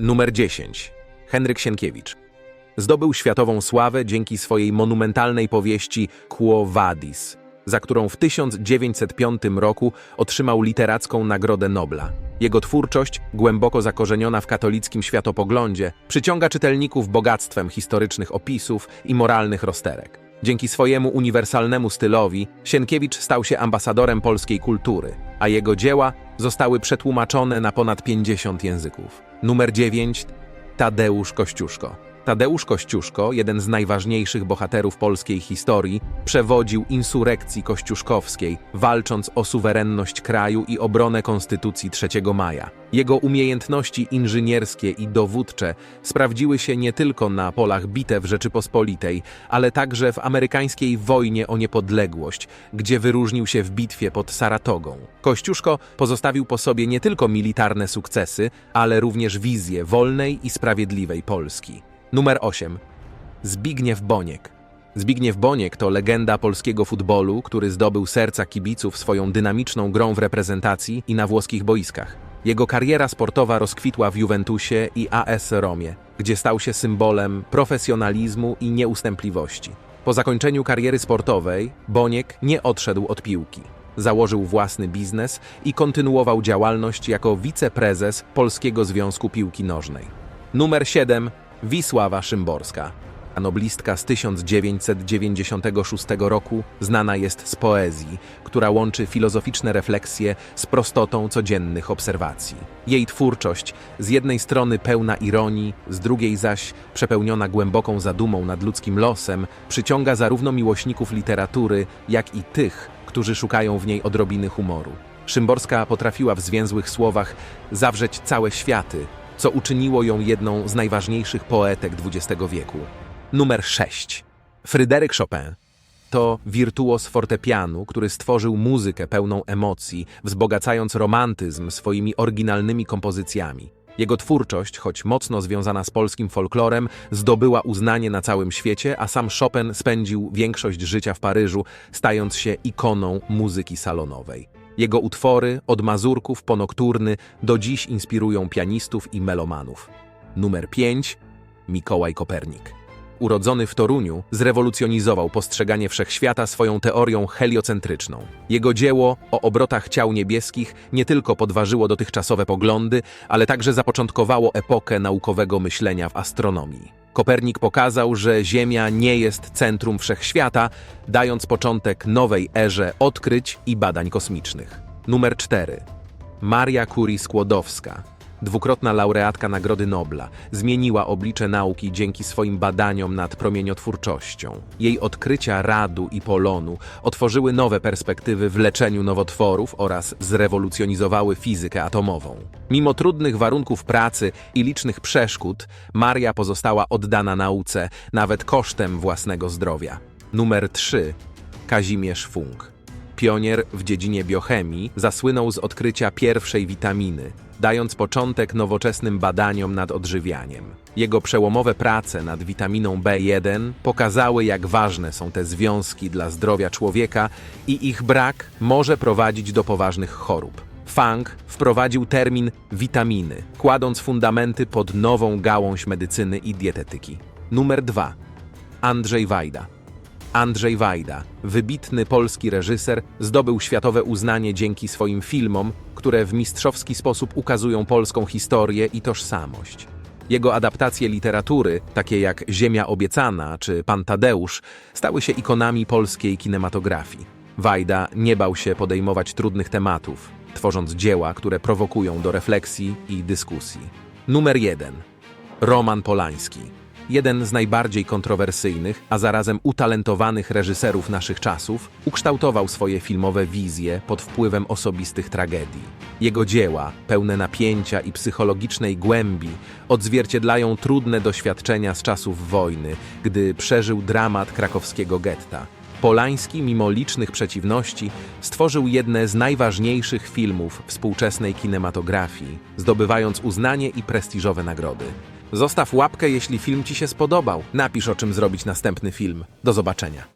Numer 10. Henryk Sienkiewicz. Zdobył światową sławę dzięki swojej monumentalnej powieści Quo Vadis, za którą w 1905 roku otrzymał literacką Nagrodę Nobla. Jego twórczość, głęboko zakorzeniona w katolickim światopoglądzie, przyciąga czytelników bogactwem historycznych opisów i moralnych rozterek. Dzięki swojemu uniwersalnemu stylowi Sienkiewicz stał się ambasadorem polskiej kultury, a jego dzieła zostały przetłumaczone na ponad 50 języków. Numer 9. Tadeusz Kościuszko. Tadeusz Kościuszko, jeden z najważniejszych bohaterów polskiej historii, przewodził insurekcji kościuszkowskiej, walcząc o suwerenność kraju i obronę Konstytucji 3 maja. Jego umiejętności inżynierskie i dowódcze sprawdziły się nie tylko na polach bitew Rzeczypospolitej, ale także w amerykańskiej wojnie o niepodległość, gdzie wyróżnił się w bitwie pod Saratogą. Kościuszko pozostawił po sobie nie tylko militarne sukcesy, ale również wizję wolnej i sprawiedliwej Polski. Numer 8. Zbigniew Boniek. Zbigniew Boniek to legenda polskiego futbolu, który zdobył serca kibiców swoją dynamiczną grą w reprezentacji i na włoskich boiskach. Jego kariera sportowa rozkwitła w Juventusie i AS Romie, gdzie stał się symbolem profesjonalizmu i nieustępliwości. Po zakończeniu kariery sportowej Boniek nie odszedł od piłki. Założył własny biznes i kontynuował działalność jako wiceprezes Polskiego Związku Piłki Nożnej. Numer 7. Wisława Szymborska. Noblistka z 1996 roku znana jest z poezji, która łączy filozoficzne refleksje z prostotą codziennych obserwacji. Jej twórczość, z jednej strony pełna ironii, z drugiej zaś przepełniona głęboką zadumą nad ludzkim losem, przyciąga zarówno miłośników literatury, jak i tych, którzy szukają w niej odrobiny humoru. Szymborska potrafiła w zwięzłych słowach zawrzeć całe światy, co uczyniło ją jedną z najważniejszych poetek XX wieku. Numer 6. Fryderyk Chopin to wirtuos fortepianu, który stworzył muzykę pełną emocji, wzbogacając romantyzm swoimi oryginalnymi kompozycjami. Jego twórczość, choć mocno związana z polskim folklorem, zdobyła uznanie na całym świecie, a sam Chopin spędził większość życia w Paryżu, stając się ikoną muzyki salonowej. Jego utwory, od mazurków po nokturny, do dziś inspirują pianistów i melomanów. Numer 5. Mikołaj Kopernik. Urodzony w Toruniu, zrewolucjonizował postrzeganie wszechświata swoją teorią heliocentryczną. Jego dzieło o obrotach ciał niebieskich nie tylko podważyło dotychczasowe poglądy, ale także zapoczątkowało epokę naukowego myślenia w astronomii. Kopernik pokazał, że Ziemia nie jest centrum wszechświata, dając początek nowej erze odkryć i badań kosmicznych. Numer 4. Maria Curie-Skłodowska, dwukrotna laureatka Nagrody Nobla, zmieniła oblicze nauki dzięki swoim badaniom nad promieniotwórczością. Jej odkrycia radu i polonu otworzyły nowe perspektywy w leczeniu nowotworów oraz zrewolucjonizowały fizykę atomową. Mimo trudnych warunków pracy i licznych przeszkód, Maria pozostała oddana nauce, nawet kosztem własnego zdrowia. Numer 3. Kazimierz Funk. Pionier w dziedzinie biochemii zasłynął z odkrycia pierwszej witaminy, dając początek nowoczesnym badaniom nad odżywianiem. Jego przełomowe prace nad witaminą B1 pokazały, jak ważne są te związki dla zdrowia człowieka i ich brak może prowadzić do poważnych chorób. Funk wprowadził termin witaminy, kładąc fundamenty pod nową gałąź medycyny i dietetyki. Numer 2. Andrzej Wajda. Andrzej Wajda, wybitny polski reżyser, zdobył światowe uznanie dzięki swoim filmom, które w mistrzowski sposób ukazują polską historię i tożsamość. Jego adaptacje literatury, takie jak Ziemia obiecana czy Pan Tadeusz, stały się ikonami polskiej kinematografii. Wajda nie bał się podejmować trudnych tematów, tworząc dzieła, które prowokują do refleksji i dyskusji. Numer 1. Roman Polański. Jeden z najbardziej kontrowersyjnych, a zarazem utalentowanych reżyserów naszych czasów, ukształtował swoje filmowe wizje pod wpływem osobistych tragedii. Jego dzieła, pełne napięcia i psychologicznej głębi, odzwierciedlają trudne doświadczenia z czasów wojny, gdy przeżył dramat krakowskiego getta. Polański, mimo licznych przeciwności, stworzył jedne z najważniejszych filmów współczesnej kinematografii, zdobywając uznanie i prestiżowe nagrody. Zostaw łapkę, jeśli film Ci się spodobał. Napisz, o czym zrobić następny film. Do zobaczenia.